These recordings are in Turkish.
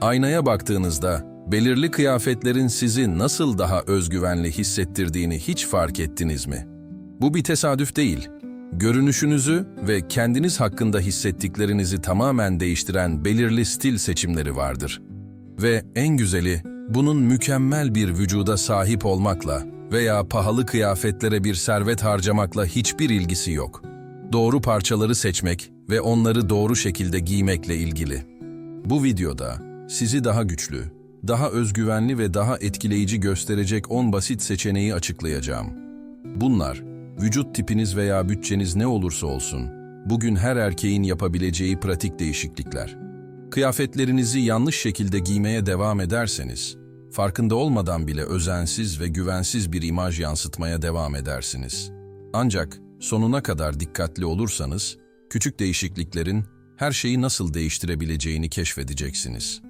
Aynaya baktığınızda belirli kıyafetlerin sizi nasıl daha özgüvenli hissettirdiğini hiç fark ettiniz mi? Bu bir tesadüf değil. Görünüşünüzü ve kendiniz hakkında hissettiklerinizi tamamen değiştiren belirli stil seçimleri vardır. Ve en güzeli, bunun mükemmel bir vücuda sahip olmakla veya pahalı kıyafetlere bir servet harcamakla hiçbir ilgisi yok. Doğru parçaları seçmek ve onları doğru şekilde giymekle ilgili. Bu videoda sizi daha güçlü, daha özgüvenli ve daha etkileyici gösterecek 10 basit seçeneği açıklayacağım. Bunlar, vücut tipiniz veya bütçeniz ne olursa olsun, bugün her erkeğin yapabileceği pratik değişiklikler. Kıyafetlerinizi yanlış şekilde giymeye devam ederseniz, farkında olmadan bile özensiz ve güvensiz bir imaj yansıtmaya devam edersiniz. Ancak sonuna kadar dikkatli olursanız, küçük değişikliklerin her şeyi nasıl değiştirebileceğini keşfedeceksiniz.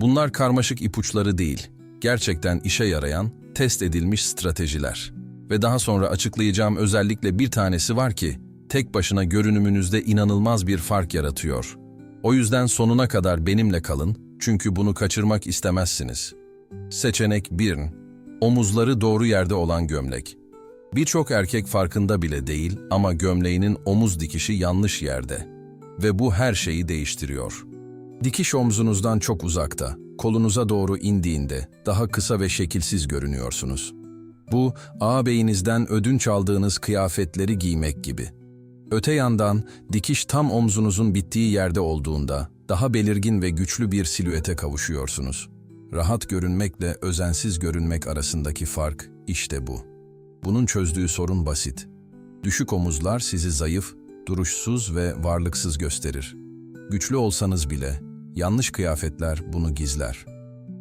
Bunlar karmaşık ipuçları değil, gerçekten işe yarayan, test edilmiş stratejiler. Ve daha sonra açıklayacağım özellikle bir tanesi var ki, tek başına görünümünüzde inanılmaz bir fark yaratıyor. O yüzden sonuna kadar benimle kalın, çünkü bunu kaçırmak istemezsiniz. Seçenek 1. Omuzları doğru yerde olan gömlek. Birçok erkek farkında bile değil ama gömleğinin omuz dikişi yanlış yerde. Ve bu her şeyi değiştiriyor. Dikiş omzunuzdan çok uzakta, kolunuza doğru indiğinde daha kısa ve şekilsiz görünüyorsunuz. Bu, ağabeyinizden ödünç aldığınız kıyafetleri giymek gibi. Öte yandan, dikiş tam omzunuzun bittiği yerde olduğunda, daha belirgin ve güçlü bir silüete kavuşuyorsunuz. Rahat görünmekle özensiz görünmek arasındaki fark işte bu. Bunun çözdüğü sorun basit. Düşük omuzlar sizi zayıf, duruşsuz ve varlıksız gösterir. Güçlü olsanız bile, yanlış kıyafetler bunu gizler.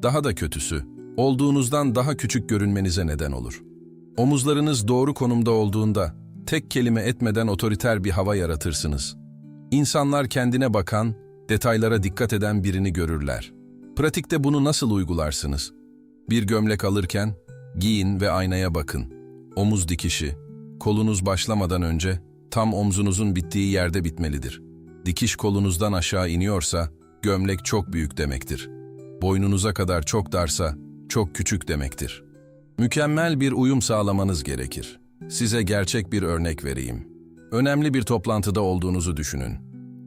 Daha da kötüsü, olduğunuzdan daha küçük görünmenize neden olur. Omuzlarınız doğru konumda olduğunda, tek kelime etmeden otoriter bir hava yaratırsınız. İnsanlar kendine bakan, detaylara dikkat eden birini görürler. Pratikte bunu nasıl uygularsınız? Bir gömlek alırken, giyin ve aynaya bakın. Omuz dikişi, kolunuz başlamadan önce tam omzunuzun bittiği yerde bitmelidir. Dikiş kolunuzdan aşağı iniyorsa, gömlek çok büyük demektir. Boynunuza kadar çok darsa, çok küçük demektir. Mükemmel bir uyum sağlamanız gerekir. Size gerçek bir örnek vereyim. Önemli bir toplantıda olduğunuzu düşünün.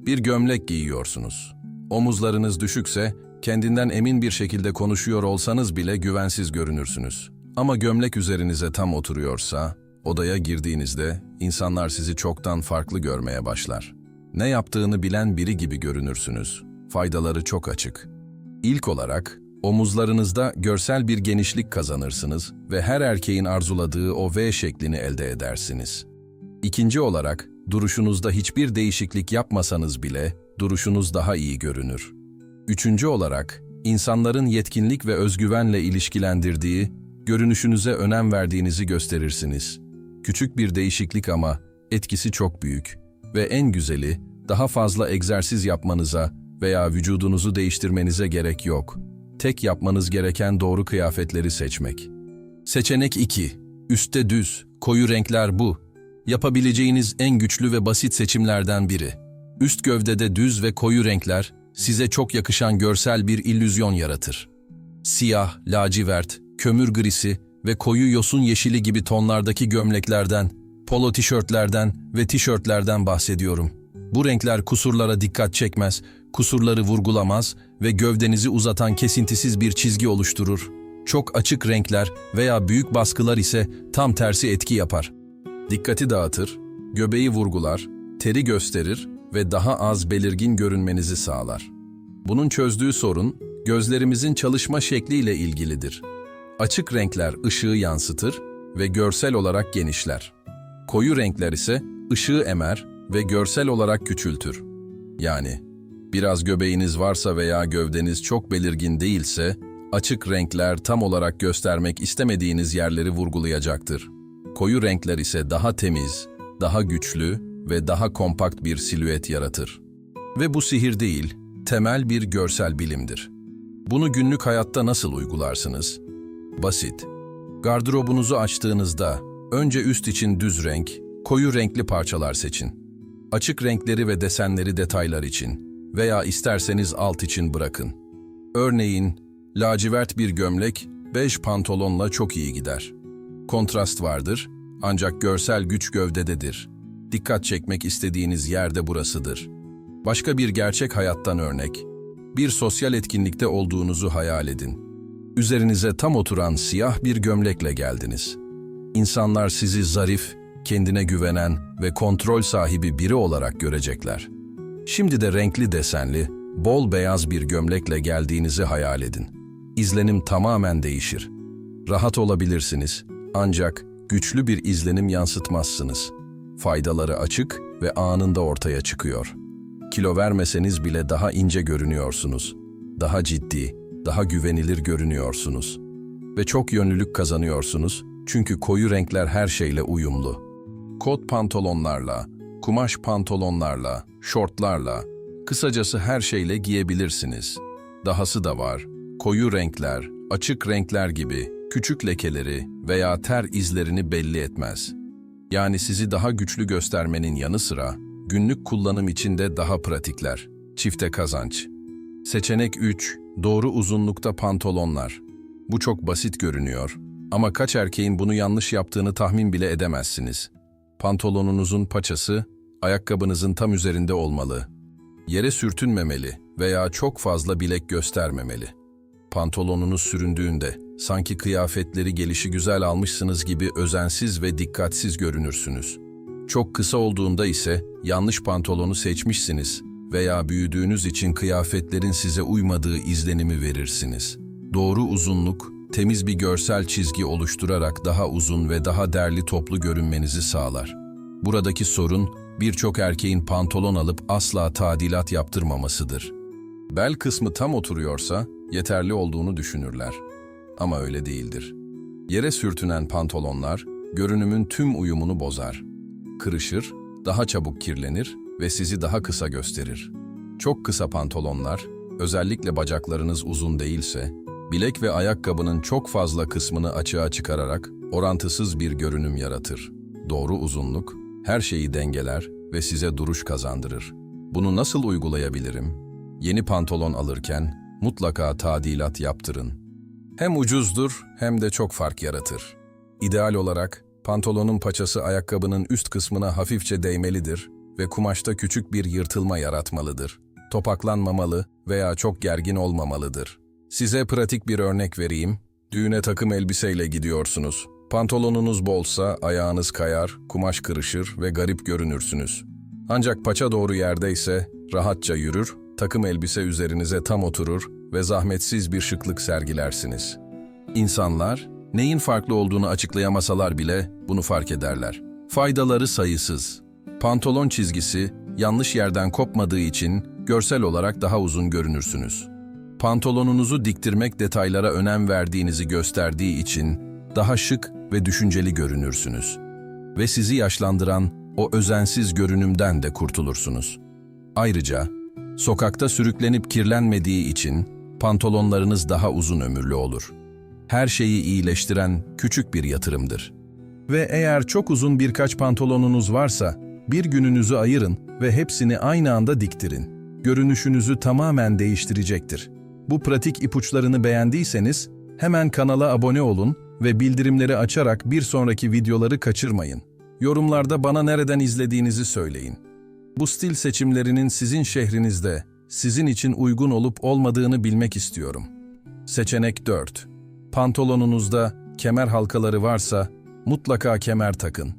Bir gömlek giyiyorsunuz. Omuzlarınız düşükse, kendinden emin bir şekilde konuşuyor olsanız bile güvensiz görünürsünüz. Ama gömlek üzerinize tam oturuyorsa, odaya girdiğinizde insanlar sizi çoktan farklı görmeye başlar. Ne yaptığını bilen biri gibi görünürsünüz. Faydaları çok açık. İlk olarak, omuzlarınızda görsel bir genişlik kazanırsınız ve her erkeğin arzuladığı o V şeklini elde edersiniz. İkinci olarak, duruşunuzda hiçbir değişiklik yapmasanız bile duruşunuz daha iyi görünür. Üçüncü olarak, insanların yetkinlik ve özgüvenle ilişkilendirdiği, görünüşünüze önem verdiğinizi gösterirsiniz. Küçük bir değişiklik ama etkisi çok büyük ve en güzeli, daha fazla egzersiz yapmanıza veya vücudunuzu değiştirmenize gerek yok. Tek yapmanız gereken doğru kıyafetleri seçmek. Seçenek 2. Üste düz, koyu renkler bu. Yapabileceğiniz en güçlü ve basit seçimlerden biri. Üst gövdede düz ve koyu renkler size çok yakışan görsel bir illüzyon yaratır. Siyah, lacivert, kömür grisi ve koyu yosun yeşili gibi tonlardaki gömleklerden, polo tişörtlerden ve tişörtlerden bahsediyorum. Bu renkler kusurlara dikkat çekmez, kusurları vurgulamaz ve gövdenizi uzatan kesintisiz bir çizgi oluşturur. Çok açık renkler veya büyük baskılar ise tam tersi etki yapar. Dikkati dağıtır, göbeği vurgular, teri gösterir ve daha az belirgin görünmenizi sağlar. Bunun çözdüğü sorun, gözlerimizin çalışma şekliyle ilgilidir. Açık renkler ışığı yansıtır ve görsel olarak genişler. Koyu renkler ise ışığı emer ve görsel olarak küçültür. Yani biraz göbeğiniz varsa veya gövdeniz çok belirgin değilse, açık renkler tam olarak göstermek istemediğiniz yerleri vurgulayacaktır. Koyu renkler ise daha temiz, daha güçlü ve daha kompakt bir silüet yaratır. Ve bu sihir değil, temel bir görsel bilimdir. Bunu günlük hayatta nasıl uygularsınız? Basit. Gardırobunuzu açtığınızda önce üst için düz renk, koyu renkli parçalar seçin. Açık renkleri ve desenleri detaylar için veya isterseniz alt için bırakın. Örneğin, lacivert bir gömlek, bej pantolonla çok iyi gider. Kontrast vardır, ancak görsel güç gövdededir. Dikkat çekmek istediğiniz yerde burasıdır. Başka bir gerçek hayattan örnek. Bir sosyal etkinlikte olduğunuzu hayal edin. Üzerinize tam oturan siyah bir gömlekle geldiniz. İnsanlar sizi zarif, kendine güvenen ve kontrol sahibi biri olarak görecekler. Şimdi de renkli desenli, bol beyaz bir gömlekle geldiğinizi hayal edin. İzlenim tamamen değişir. Rahat olabilirsiniz ancak güçlü bir izlenim yansıtmazsınız. Faydaları açık ve anında ortaya çıkıyor. Kilo vermeseniz bile daha ince görünüyorsunuz. Daha ciddi, daha güvenilir görünüyorsunuz. Ve çok yönlülük kazanıyorsunuz çünkü koyu renkler her şeyle uyumlu. Kot pantolonlarla, kumaş pantolonlarla, şortlarla, kısacası her şeyle giyebilirsiniz. Dahası da var, koyu renkler, açık renkler gibi küçük lekeleri veya ter izlerini belli etmez. Yani sizi daha güçlü göstermenin yanı sıra günlük kullanım için de daha pratikler. Çifte kazanç. Seçenek 3. Doğru uzunlukta pantolonlar. Bu çok basit görünüyor ama kaç erkeğin bunu yanlış yaptığını tahmin bile edemezsiniz. Pantolonunuzun paçası ayakkabınızın tam üzerinde olmalı. Yere sürtünmemeli veya çok fazla bilek göstermemeli. Pantolonunuz süründüğünde sanki kıyafetleri gelişi güzel almışsınız gibi özensiz ve dikkatsiz görünürsünüz. Çok kısa olduğunda ise yanlış pantolonu seçmişsiniz veya büyüdüğünüz için kıyafetlerin size uymadığı izlenimi verirsiniz. Doğru uzunluk, temiz bir görsel çizgi oluşturarak daha uzun ve daha derli toplu görünmenizi sağlar. Buradaki sorun, birçok erkeğin pantolon alıp asla tadilat yaptırmamasıdır. Bel kısmı tam oturuyorsa yeterli olduğunu düşünürler. Ama öyle değildir. Yere sürtünen pantolonlar görünümün tüm uyumunu bozar. Kırışır, daha çabuk kirlenir ve sizi daha kısa gösterir. Çok kısa pantolonlar, özellikle bacaklarınız uzun değilse, bilek ve ayakkabının çok fazla kısmını açığa çıkararak orantısız bir görünüm yaratır. Doğru uzunluk, her şeyi dengeler ve size duruş kazandırır. Bunu nasıl uygulayabilirim? Yeni pantolon alırken mutlaka tadilat yaptırın. Hem ucuzdur hem de çok fark yaratır. İdeal olarak pantolonun paçası ayakkabının üst kısmına hafifçe değmelidir ve kumaşta küçük bir yırtılma yaratmalıdır. Topaklanmamalı veya çok gergin olmamalıdır. Size pratik bir örnek vereyim. Düğüne takım elbiseyle gidiyorsunuz. Pantolonunuz bolsa ayağınız kayar, kumaş kırışır ve garip görünürsünüz. Ancak paça doğru yerdeyse rahatça yürür, takım elbise üzerinize tam oturur ve zahmetsiz bir şıklık sergilersiniz. İnsanlar neyin farklı olduğunu açıklayamasalar bile bunu fark ederler. Faydaları sayısız. Pantolon çizgisi yanlış yerden kopmadığı için görsel olarak daha uzun görünürsünüz. Pantolonunuzu diktirmek detaylara önem verdiğinizi gösterdiği için daha şık ve düşünceli görünürsünüz. Ve sizi yaşlandıran o özensiz görünümden de kurtulursunuz. Ayrıca sokakta sürüklenip kirlenmediği için pantolonlarınız daha uzun ömürlü olur. Her şeyi iyileştiren küçük bir yatırımdır. Ve eğer çok uzun birkaç pantolonunuz varsa, bir gününüzü ayırın ve hepsini aynı anda diktirin. Görünüşünüzü tamamen değiştirecektir. Bu pratik ipuçlarını beğendiyseniz hemen kanala abone olun ve bildirimleri açarak bir sonraki videoları kaçırmayın. Yorumlarda bana nereden izlediğinizi söyleyin. Bu stil seçimlerinin sizin şehrinizde, sizin için uygun olup olmadığını bilmek istiyorum. Seçenek 4. Pantolonunuzda kemer halkaları varsa mutlaka kemer takın.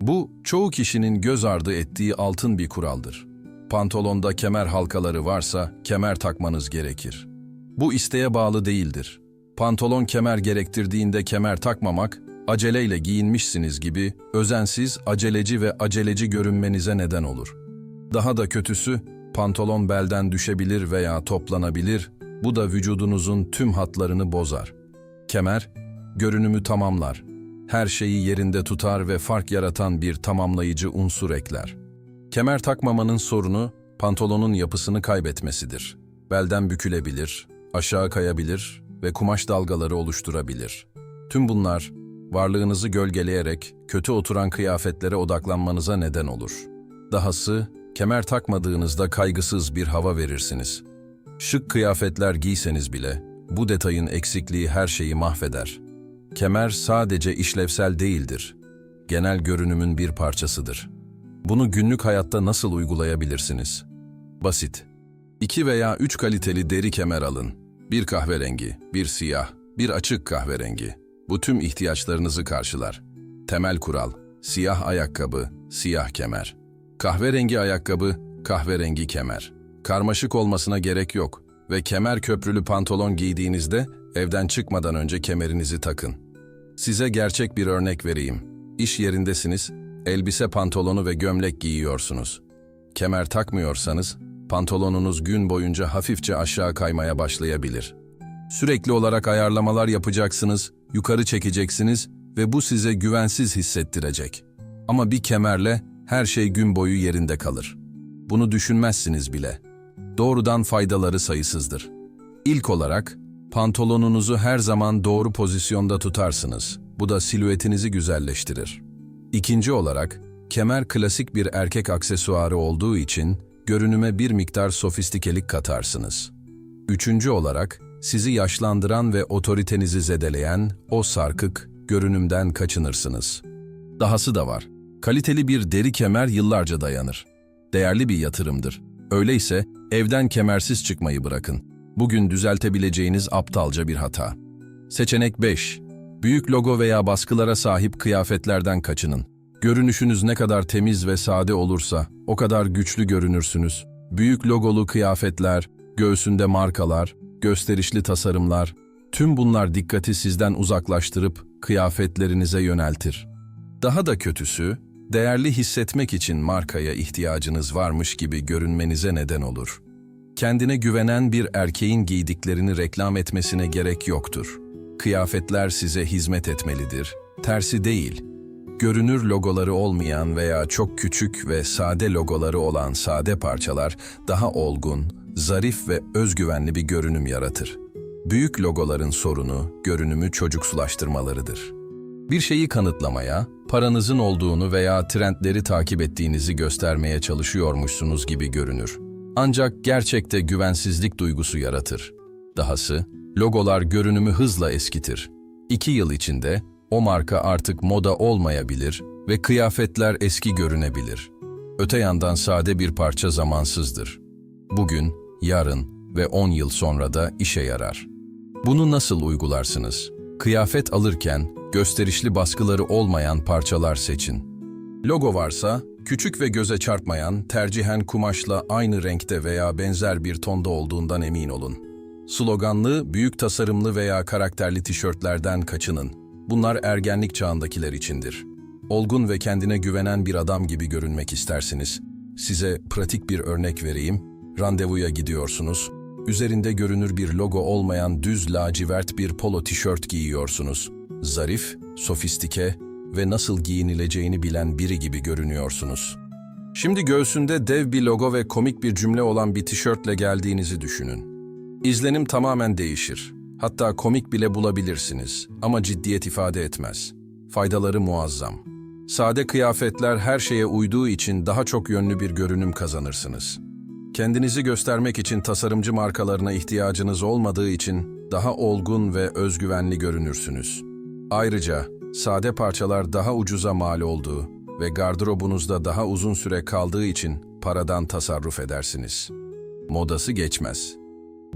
Bu çoğu kişinin göz ardı ettiği altın bir kuraldır. Pantolonda kemer halkaları varsa kemer takmanız gerekir. Bu isteğe bağlı değildir. Pantolon kemer gerektirdiğinde kemer takmamak, aceleyle giyinmişsiniz gibi özensiz, aceleci ve aceleci görünmenize neden olur. Daha da kötüsü, pantolon belden düşebilir veya toplanabilir, bu da vücudunuzun tüm hatlarını bozar. Kemer, görünümü tamamlar. Her şeyi yerinde tutar ve fark yaratan bir tamamlayıcı unsur ekler. Kemer takmamanın sorunu, pantolonun yapısını kaybetmesidir. Belden bükülebilir, aşağı kayabilir ve kumaş dalgaları oluşturabilir. Tüm bunlar, varlığınızı gölgeleyerek kötü oturan kıyafetlere odaklanmanıza neden olur. Dahası, kemer takmadığınızda kaygısız bir hava verirsiniz. Şık kıyafetler giyseniz bile bu detayın eksikliği her şeyi mahveder. Kemer sadece işlevsel değildir. Genel görünümün bir parçasıdır. Bunu günlük hayatta nasıl uygulayabilirsiniz? Basit. İki veya üç kaliteli deri kemer alın. Bir kahverengi, bir siyah, bir açık kahverengi. Bu tüm ihtiyaçlarınızı karşılar. Temel kural, siyah ayakkabı, siyah kemer. Kahverengi ayakkabı, kahverengi kemer. Karmaşık olmasına gerek yok ve kemer köprülü pantolon giydiğinizde evden çıkmadan önce kemerinizi takın. Size gerçek bir örnek vereyim. İş yerindesiniz, elbise pantolonu ve gömlek giyiyorsunuz. Kemer takmıyorsanız, pantolonunuz gün boyunca hafifçe aşağı kaymaya başlayabilir. Sürekli olarak ayarlamalar yapacaksınız, yukarı çekeceksiniz ve bu size güvensiz hissettirecek. Ama bir kemerle her şey gün boyu yerinde kalır. Bunu düşünmezsiniz bile. Doğrudan faydaları sayısızdır. İlk olarak, pantolonunuzu her zaman doğru pozisyonda tutarsınız. Bu da silüetinizi güzelleştirir. İkinci olarak, kemer klasik bir erkek aksesuarı olduğu için görünüme bir miktar sofistikelik katarsınız. Üçüncü olarak, sizi yaşlandıran ve otoritenizi zedeleyen o sarkık görünümden kaçınırsınız. Dahası da var. Kaliteli bir deri kemer yıllarca dayanır. Değerli bir yatırımdır. Öyleyse evden kemersiz çıkmayı bırakın. Bugün düzeltebileceğiniz aptalca bir hata. Seçenek 5. Büyük logo veya baskılara sahip kıyafetlerden kaçının. Görünüşünüz ne kadar temiz ve sade olursa o kadar güçlü görünürsünüz. Büyük logolu kıyafetler, göğsünde markalar, gösterişli tasarımlar, tüm bunlar dikkati sizden uzaklaştırıp kıyafetlerinize yöneltir. Daha da kötüsü, değerli hissetmek için markaya ihtiyacınız varmış gibi görünmenize neden olur. Kendine güvenen bir erkeğin giydiklerini reklam etmesine gerek yoktur. Kıyafetler size hizmet etmelidir, tersi değil. Görünür logoları olmayan veya çok küçük ve sade logoları olan sade parçalar daha olgun, zarif ve özgüvenli bir görünüm yaratır. Büyük logoların sorunu görünümü çocuksulaştırmalarıdır. Bir şeyi kanıtlamaya, paranızın olduğunu veya trendleri takip ettiğinizi göstermeye çalışıyormuşsunuz gibi görünür. Ancak gerçekte güvensizlik duygusu yaratır. Dahası, logolar görünümü hızla eskitir. İki yıl içinde o marka artık moda olmayabilir ve kıyafetler eski görünebilir. Öte yandan sade bir parça zamansızdır. Bugün, yarın ve 10 yıl sonra da işe yarar. Bunu nasıl uygularsınız? Kıyafet alırken gösterişli baskıları olmayan parçalar seçin. Logo varsa küçük ve göze çarpmayan, tercihen kumaşla aynı renkte veya benzer bir tonda olduğundan emin olun. Sloganlı, büyük tasarımlı veya karakterli tişörtlerden kaçının. Bunlar ergenlik çağındakiler içindir. Olgun ve kendine güvenen bir adam gibi görünmek istersiniz. Size pratik bir örnek vereyim. Randevuya gidiyorsunuz. Üzerinde görünür bir logo olmayan düz lacivert bir polo tişört giyiyorsunuz. Zarif, sofistike ve nasıl giyinileceğini bilen biri gibi görünüyorsunuz. Şimdi göğsünde dev bir logo ve komik bir cümle olan bir tişörtle geldiğinizi düşünün. İzlenim tamamen değişir. Hatta komik bile bulabilirsiniz ama ciddiyet ifade etmez. Faydaları muazzam. Sade kıyafetler her şeye uyduğu için daha çok yönlü bir görünüm kazanırsınız. Kendinizi göstermek için tasarımcı markalarına ihtiyacınız olmadığı için daha olgun ve özgüvenli görünürsünüz. Ayrıca sade parçalar daha ucuza mal olduğu ve gardırobunuzda daha uzun süre kaldığı için paradan tasarruf edersiniz. Modası geçmez.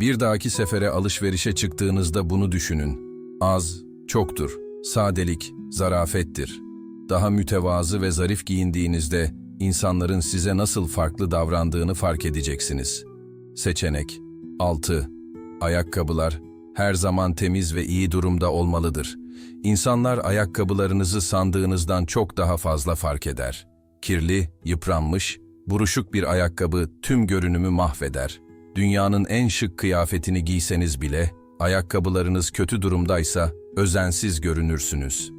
Bir dahaki sefere alışverişe çıktığınızda bunu düşünün. Az, çoktur. Sadelik, zarafettir. Daha mütevazı ve zarif giyindiğinizde insanların size nasıl farklı davrandığını fark edeceksiniz. Seçenek 6. Ayakkabılar her zaman temiz ve iyi durumda olmalıdır. İnsanlar ayakkabılarınızı sandığınızdan çok daha fazla fark eder. Kirli, yıpranmış, buruşuk bir ayakkabı tüm görünümü mahveder. Dünyanın en şık kıyafetini giyseniz bile, ayakkabılarınız kötü durumdaysa özensiz görünürsünüz.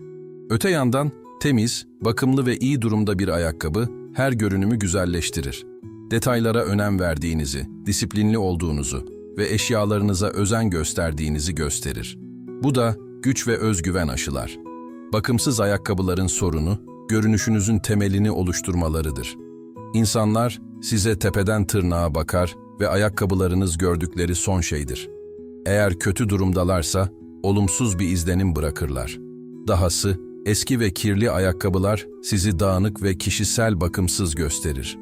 Öte yandan temiz, bakımlı ve iyi durumda bir ayakkabı her görünümü güzelleştirir. Detaylara önem verdiğinizi, disiplinli olduğunuzu ve eşyalarınıza özen gösterdiğinizi gösterir. Bu da güç ve özgüven aşılar. Bakımsız ayakkabıların sorunu, görünüşünüzün temelini oluşturmalarıdır. İnsanlar size tepeden tırnağa bakar ve ayakkabılarınız gördükleri son şeydir. Eğer kötü durumdalarsa olumsuz bir izlenim bırakırlar. Dahası eski ve kirli ayakkabılar sizi dağınık ve kişisel bakımsız gösterir.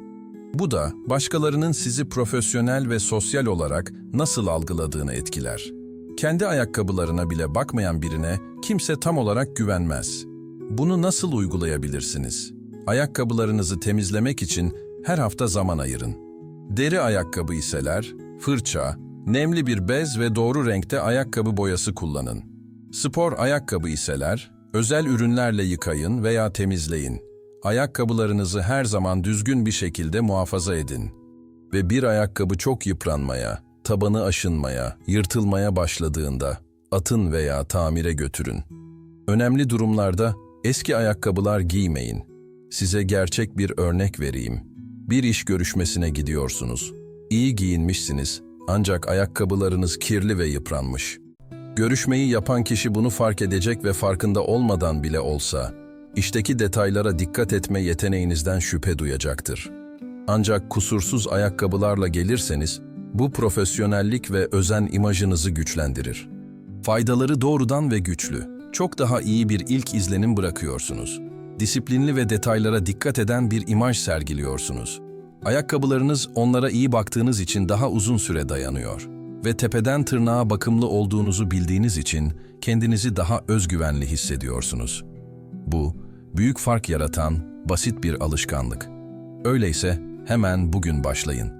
Bu da başkalarının sizi profesyonel ve sosyal olarak nasıl algıladığını etkiler. Kendi ayakkabılarına bile bakmayan birine kimse tam olarak güvenmez. Bunu nasıl uygulayabilirsiniz? Ayakkabılarınızı temizlemek için her hafta zaman ayırın. Deri ayakkabı iseler, fırça, nemli bir bez ve doğru renkte ayakkabı boyası kullanın. Spor ayakkabı iseler, özel ürünlerle yıkayın veya temizleyin. Ayakkabılarınızı her zaman düzgün bir şekilde muhafaza edin. Ve bir ayakkabı çok yıpranmaya, tabanı aşınmaya, yırtılmaya başladığında atın veya tamire götürün. Önemli durumlarda eski ayakkabılar giymeyin. Size gerçek bir örnek vereyim. Bir iş görüşmesine gidiyorsunuz. İyi giyinmişsiniz ancak ayakkabılarınız kirli ve yıpranmış. Görüşmeyi yapan kişi bunu fark edecek ve farkında olmadan bile olsa, işteki detaylara dikkat etme yeteneğinizden şüphe duyacaktır. Ancak kusursuz ayakkabılarla gelirseniz, bu profesyonellik ve özen imajınızı güçlendirir. Faydaları doğrudan ve güçlü. Çok daha iyi bir ilk izlenim bırakıyorsunuz. Disiplinli ve detaylara dikkat eden bir imaj sergiliyorsunuz. Ayakkabılarınız onlara iyi baktığınız için daha uzun süre dayanıyor. Ve tepeden tırnağa bakımlı olduğunuzu bildiğiniz için kendinizi daha özgüvenli hissediyorsunuz. Bu, büyük fark yaratan basit bir alışkanlık. Öyleyse hemen bugün başlayın.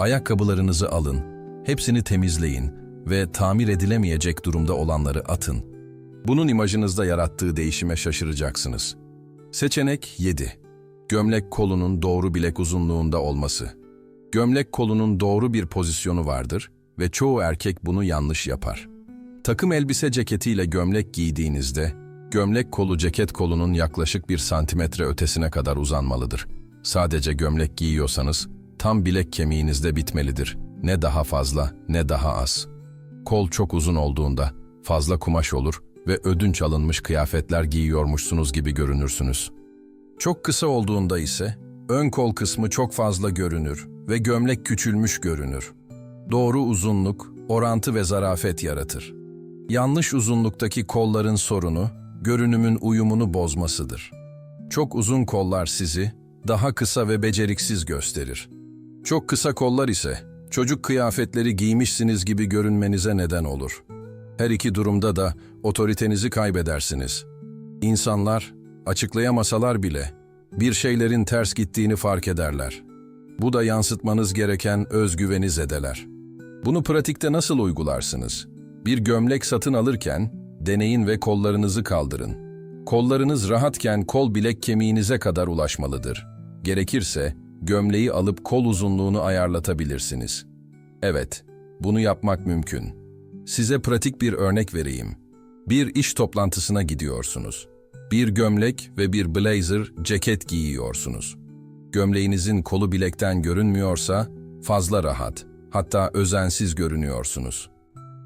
Ayakkabılarınızı alın, hepsini temizleyin ve tamir edilemeyecek durumda olanları atın. Bunun imajınızda yarattığı değişime şaşıracaksınız. Seçenek 7. Gömlek kolunun doğru bilek uzunluğunda olması. Gömlek kolunun doğru bir pozisyonu vardır ve çoğu erkek bunu yanlış yapar. Takım elbise ceketiyle gömlek giydiğinizde, gömlek kolu ceket kolunun yaklaşık bir santimetre ötesine kadar uzanmalıdır. Sadece gömlek giyiyorsanız, tam bilek kemiğinizde bitmelidir. Ne daha fazla ne daha az. Kol çok uzun olduğunda fazla kumaş olur ve ödünç alınmış kıyafetler giyiyormuşsunuz gibi görünürsünüz. Çok kısa olduğunda ise ön kol kısmı çok fazla görünür ve gömlek küçülmüş görünür. Doğru uzunluk, orantı ve zarafet yaratır. Yanlış uzunluktaki kolların sorunu, görünümün uyumunu bozmasıdır. Çok uzun kollar sizi daha kısa ve beceriksiz gösterir. Çok kısa kollar ise çocuk kıyafetleri giymişsiniz gibi görünmenize neden olur. Her iki durumda da otoritenizi kaybedersiniz. İnsanlar, açıklayamasalar bile bir şeylerin ters gittiğini fark ederler. Bu da yansıtmanız gereken özgüveni zedeler. Bunu pratikte nasıl uygularsınız? Bir gömlek satın alırken deneyin ve kollarınızı kaldırın. Kollarınız rahatken kol bilek kemiğinize kadar ulaşmalıdır. Gerekirse gömleği alıp kol uzunluğunu ayarlatabilirsiniz. Evet, bunu yapmak mümkün. Size pratik bir örnek vereyim. Bir iş toplantısına gidiyorsunuz. Bir gömlek ve bir blazer ceket giyiyorsunuz. Gömleğinizin kolu bilekten görünmüyorsa fazla rahat, hatta özensiz görünüyorsunuz.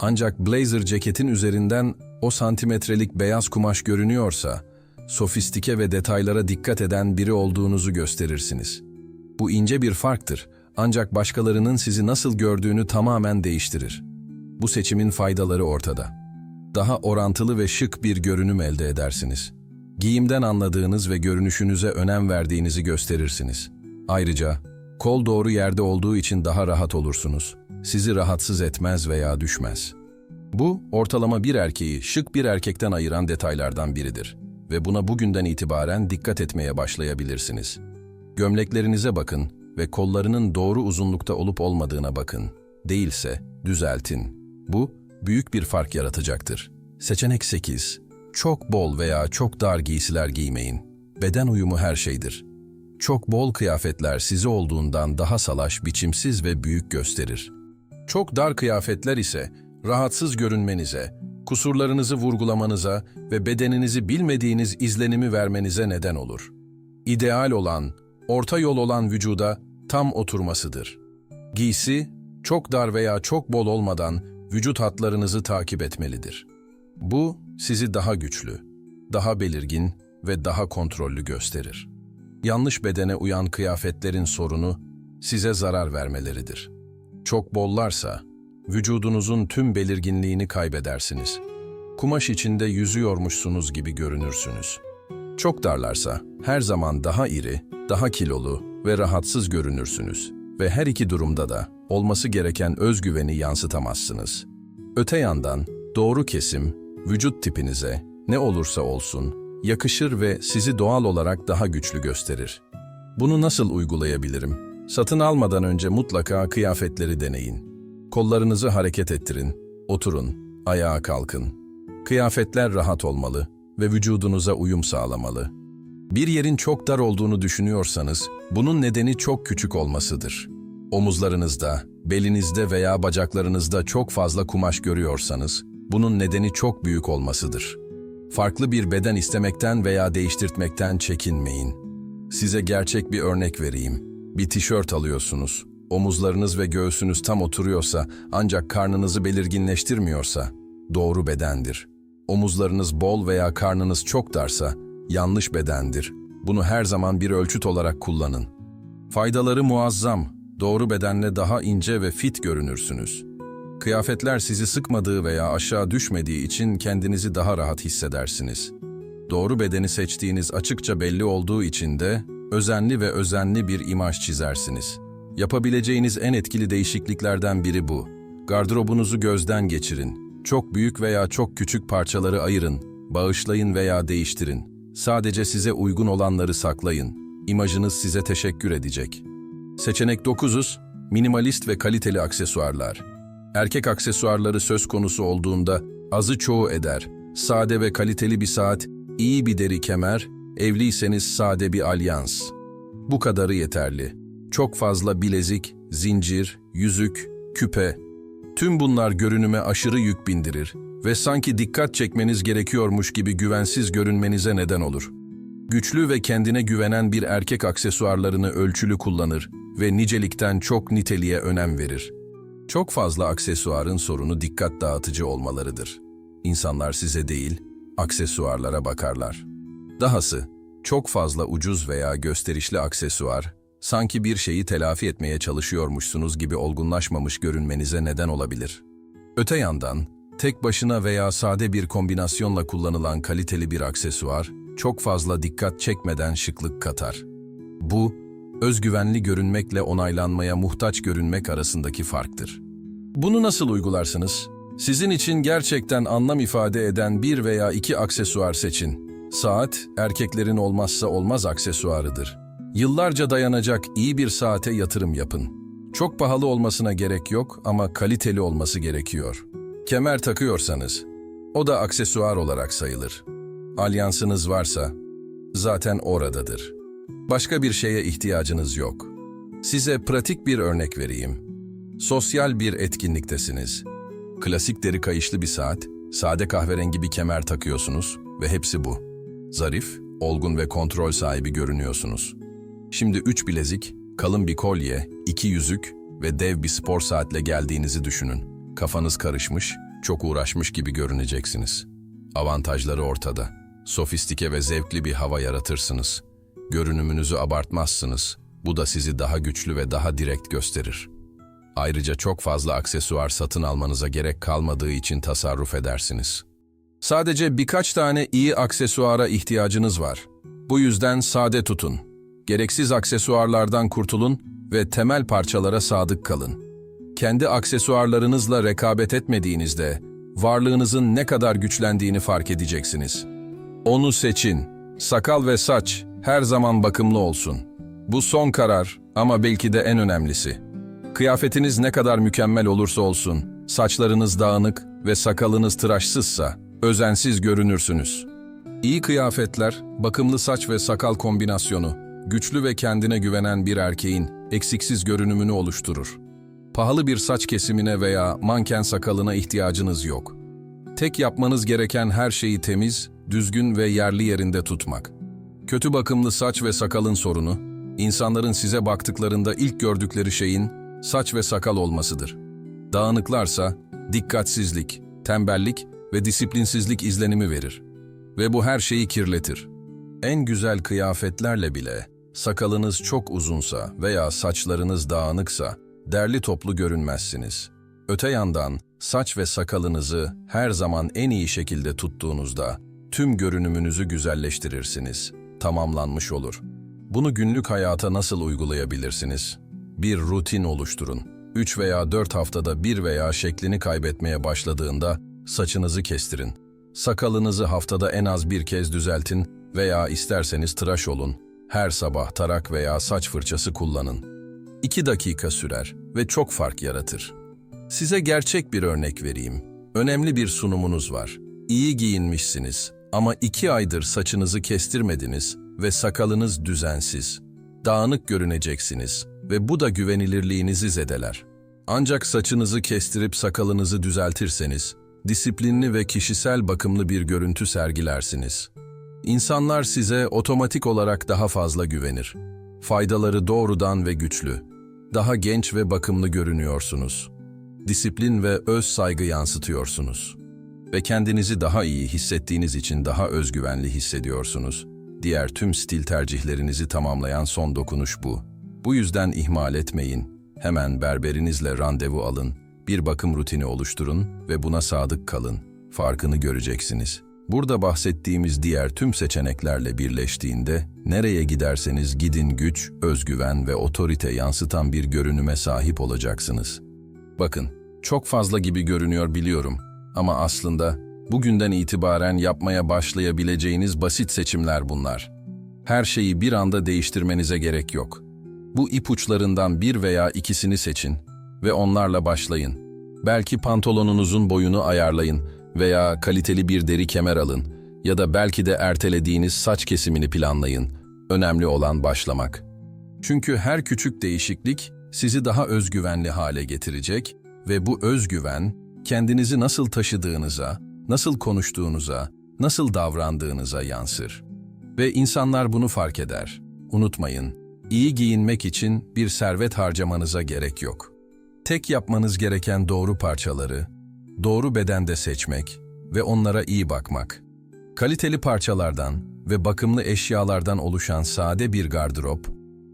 Ancak blazer ceketin üzerinden o santimetrelik beyaz kumaş görünüyorsa, sofistike ve detaylara dikkat eden biri olduğunuzu gösterirsiniz. Bu ince bir farktır ancak başkalarının sizi nasıl gördüğünü tamamen değiştirir. Bu seçimin faydaları ortada. Daha orantılı ve şık bir görünüm elde edersiniz. Giyimden anladığınız ve görünüşünüze önem verdiğinizi gösterirsiniz. Ayrıca kol doğru yerde olduğu için daha rahat olursunuz. Sizi rahatsız etmez veya düşmez. Bu, ortalama bir erkeği şık bir erkekten ayıran detaylardan biridir ve buna bugünden itibaren dikkat etmeye başlayabilirsiniz. Gömleklerinize bakın ve kollarının doğru uzunlukta olup olmadığına bakın. Değilse düzeltin. Bu, büyük bir fark yaratacaktır. Seçenek 8. Çok bol veya çok dar giysiler giymeyin. Beden uyumu her şeydir. Çok bol kıyafetler sizi olduğundan daha salaş, biçimsiz ve büyük gösterir. Çok dar kıyafetler ise rahatsız görünmenize, kusurlarınızı vurgulamanıza ve bedeninizi bilmediğiniz izlenimi vermenize neden olur. İdeal olan, orta yol olan vücuda tam oturmasıdır. Giysi, çok dar veya çok bol olmadan vücut hatlarınızı takip etmelidir. Bu, sizi daha güçlü, daha belirgin ve daha kontrollü gösterir. Yanlış bedene uyan kıyafetlerin sorunu, size zarar vermeleridir. çok bollarsa, vücudunuzun tüm belirginliğini kaybedersiniz. Kumaş içinde yüzüyormuşsunuz gibi görünürsünüz. Çok darlarsa, her zaman daha iri, daha kilolu ve rahatsız görünürsünüz ve her iki durumda da olması gereken özgüveni yansıtamazsınız. Öte yandan, doğru kesim, vücut tipinize, ne olursa olsun, yakışır ve sizi doğal olarak daha güçlü gösterir. Bunu nasıl uygulayabilirim? Satın almadan önce mutlaka kıyafetleri deneyin. Kollarınızı hareket ettirin, oturun, ayağa kalkın. Kıyafetler rahat olmalı ve vücudunuza uyum sağlamalı. Bir yerin çok dar olduğunu düşünüyorsanız, bunun nedeni çok küçük olmasıdır. Omuzlarınızda, belinizde veya bacaklarınızda çok fazla kumaş görüyorsanız, bunun nedeni çok büyük olmasıdır. Farklı bir beden istemekten veya değiştirtmekten çekinmeyin. Size gerçek bir örnek vereyim. Bir tişört alıyorsunuz. Omuzlarınız ve göğsünüz tam oturuyorsa ancak karnınızı belirginleştirmiyorsa doğru bedendir. Omuzlarınız bol veya karnınız çok darsa yanlış bedendir. Bunu her zaman bir ölçüt olarak kullanın. Faydaları muazzam. Doğru bedenle daha ince ve fit görünürsünüz. Kıyafetler sizi sıkmadığı veya aşağı düşmediği için kendinizi daha rahat hissedersiniz. Doğru bedeni seçtiğiniz açıkça belli olduğu için de özenli ve özenli bir imaj çizersiniz. Yapabileceğiniz en etkili değişikliklerden biri bu. Gardırobunuzu gözden geçirin. Çok büyük veya çok küçük parçaları ayırın, bağışlayın veya değiştirin. Sadece size uygun olanları saklayın. İmajınız size teşekkür edecek. Seçenek 9'uz, minimalist ve kaliteli aksesuarlar. Erkek aksesuarları söz konusu olduğunda azı çoğu eder. Sade ve kaliteli bir saat, iyi bir deri kemer, evliyseniz sade bir alyans. Bu kadarı yeterli. Çok fazla bilezik, zincir, yüzük, küpe. Tüm bunlar görünüme aşırı yük bindirir ve sanki dikkat çekmeniz gerekiyormuş gibi güvensiz görünmenize neden olur. Güçlü ve kendine güvenen bir erkek aksesuarlarını ölçülü kullanır ve nicelikten çok niteliğe önem verir. Çok fazla aksesuarın sorunu dikkat dağıtıcı olmalarıdır. İnsanlar size değil, aksesuarlara bakarlar. Dahası, çok fazla ucuz veya gösterişli aksesuar, sanki bir şeyi telafi etmeye çalışıyormuşsunuz gibi olgunlaşmamış görünmenize neden olabilir. Öte yandan, tek başına veya sade bir kombinasyonla kullanılan kaliteli bir aksesuar, çok fazla dikkat çekmeden şıklık katar. Bu, özgüvenli görünmekle onaylanmaya muhtaç görünmek arasındaki farktır. Bunu nasıl uygularsınız? Sizin için gerçekten anlam ifade eden bir veya iki aksesuar seçin. Saat, erkeklerin olmazsa olmaz aksesuarıdır. Yıllarca dayanacak iyi bir saate yatırım yapın. Çok pahalı olmasına gerek yok ama kaliteli olması gerekiyor. Kemer takıyorsanız, o da aksesuar olarak sayılır. Alyansınız varsa, zaten oradadır. Başka bir şeye ihtiyacınız yok. Size pratik bir örnek vereyim. Sosyal bir etkinliktesiniz. Klasik deri kayışlı bir saat, sade kahverengi bir kemer takıyorsunuz ve hepsi bu. Zarif, olgun ve kontrol sahibi görünüyorsunuz. Şimdi üç bilezik, kalın bir kolye, iki yüzük ve dev bir spor saatle geldiğinizi düşünün. Kafanız karışmış, çok uğraşmış gibi görüneceksiniz. Avantajları ortada. Sofistike ve zevkli bir hava yaratırsınız. Görünümünüzü abartmazsınız. Bu da sizi daha güçlü ve daha direkt gösterir. Ayrıca çok fazla aksesuar satın almanıza gerek kalmadığı için tasarruf edersiniz. Sadece birkaç tane iyi aksesuara ihtiyacınız var. Bu yüzden sade tutun. Gereksiz aksesuarlardan kurtulun ve temel parçalara sadık kalın. Kendi aksesuarlarınızla rekabet etmediğinizde varlığınızın ne kadar güçlendiğini fark edeceksiniz. Onu seçin. Sakal ve saç her zaman bakımlı olsun. Bu son karar ama belki de en önemlisi. Kıyafetiniz ne kadar mükemmel olursa olsun, saçlarınız dağınık ve sakalınız tıraşsızsa özensiz görünürsünüz. İyi kıyafetler, bakımlı saç ve sakal kombinasyonu, güçlü ve kendine güvenen bir erkeğin eksiksiz görünümünü oluşturur. Pahalı bir saç kesimine veya manken sakalına ihtiyacınız yok. Tek yapmanız gereken her şeyi temiz, düzgün ve yerli yerinde tutmak. Kötü bakımlı saç ve sakalın sorunu, insanların size baktıklarında ilk gördükleri şeyin saç ve sakal olmasıdır. Dağınıklarsa dikkatsizlik, tembellik ve disiplinsizlik izlenimi verir. Ve bu her şeyi kirletir. En güzel kıyafetlerle bile sakalınız çok uzunsa veya saçlarınız dağınıksa derli toplu görünmezsiniz. Öte yandan saç ve sakalınızı her zaman en iyi şekilde tuttuğunuzda tüm görünümünüzü güzelleştirirsiniz. Tamamlanmış olur. Bunu günlük hayata nasıl uygulayabilirsiniz? Bir rutin oluşturun. 3 veya 4 haftada bir veya şeklini kaybetmeye başladığında saçınızı kestirin. Sakalınızı haftada en az bir kez düzeltin veya isterseniz tıraş olun. Her sabah tarak veya saç fırçası kullanın. 2 dakika sürer ve çok fark yaratır. Size gerçek bir örnek vereyim. Önemli bir sunumunuz var. İyi giyinmişsiniz ama iki aydır saçınızı kestirmediniz ve sakalınız düzensiz. Dağınık görüneceksiniz ve bu da güvenilirliğinizi zedeler. Ancak saçınızı kestirip sakalınızı düzeltirseniz, disiplinli ve kişisel bakımlı bir görüntü sergilersiniz. İnsanlar size otomatik olarak daha fazla güvenir. Faydaları doğrudan ve güçlü. Daha genç ve bakımlı görünüyorsunuz. Disiplin ve öz saygı yansıtıyorsunuz. Ve kendinizi daha iyi hissettiğiniz için daha özgüvenli hissediyorsunuz. Diğer tüm stil tercihlerinizi tamamlayan son dokunuş bu. Bu yüzden ihmal etmeyin. Hemen berberinizle randevu alın, bir bakım rutini oluşturun ve buna sadık kalın. Farkını göreceksiniz. Burada bahsettiğimiz diğer tüm seçeneklerle birleştiğinde nereye giderseniz gidin güç, özgüven ve otorite yansıtan bir görünüme sahip olacaksınız. Bakın, çok fazla gibi görünüyor biliyorum ama aslında bugünden itibaren yapmaya başlayabileceğiniz basit seçimler bunlar. Her şeyi bir anda değiştirmenize gerek yok. Bu ipuçlarından bir veya ikisini seçin ve onlarla başlayın. Belki pantolonunuzun boyunu ayarlayın veya kaliteli bir deri kemer alın ya da belki de ertelediğiniz saç kesimini planlayın. Önemli olan başlamak. Çünkü her küçük değişiklik sizi daha özgüvenli hale getirecek ve bu özgüven kendinizi nasıl taşıdığınıza, nasıl konuştuğunuza, nasıl davrandığınıza yansır. Ve insanlar bunu fark eder. Unutmayın, iyi giyinmek için bir servet harcamanıza gerek yok. Tek yapmanız gereken doğru parçaları, doğru bedende seçmek ve onlara iyi bakmak. Kaliteli parçalardan ve bakımlı eşyalardan oluşan sade bir gardırop,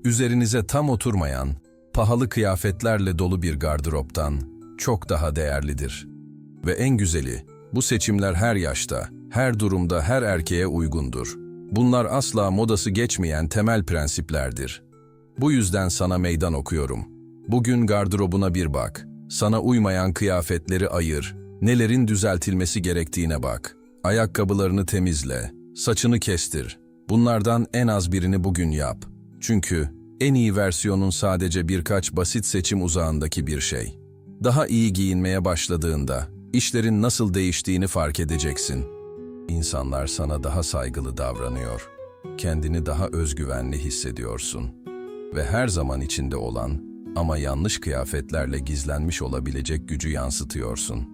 üzerinize tam oturmayan, pahalı kıyafetlerle dolu bir gardıroptan çok daha değerlidir. Ve en güzeli, bu seçimler her yaşta, her durumda her erkeğe uygundur. Bunlar asla modası geçmeyen temel prensiplerdir. Bu yüzden sana meydan okuyorum. Bugün gardırobuna bir bak. Sana uymayan kıyafetleri ayır. Nelerin düzeltilmesi gerektiğine bak. Ayakkabılarını temizle. Saçını kestir. Bunlardan en az birini bugün yap. Çünkü en iyi versiyonun sadece birkaç basit seçim uzağındaki bir şey. Daha iyi giyinmeye başladığında işlerin nasıl değiştiğini fark edeceksin. İnsanlar sana daha saygılı davranıyor. Kendini daha özgüvenli hissediyorsun. Ve her zaman içinde olan ama yanlış kıyafetlerle gizlenmiş olabilecek gücü yansıtıyorsun.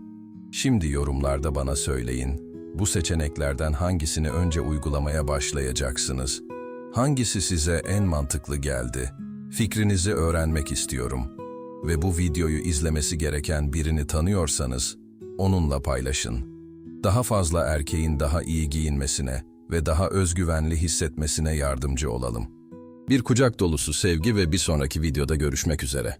Şimdi yorumlarda bana söyleyin, bu seçeneklerden hangisini önce uygulamaya başlayacaksınız? Hangisi size en mantıklı geldi? Fikrinizi öğrenmek istiyorum. Ve bu videoyu izlemesi gereken birini tanıyorsanız, onunla paylaşın. Daha fazla erkeğin daha iyi giyinmesine ve daha özgüvenli hissetmesine yardımcı olalım. Bir kucak dolusu sevgi ve bir sonraki videoda görüşmek üzere.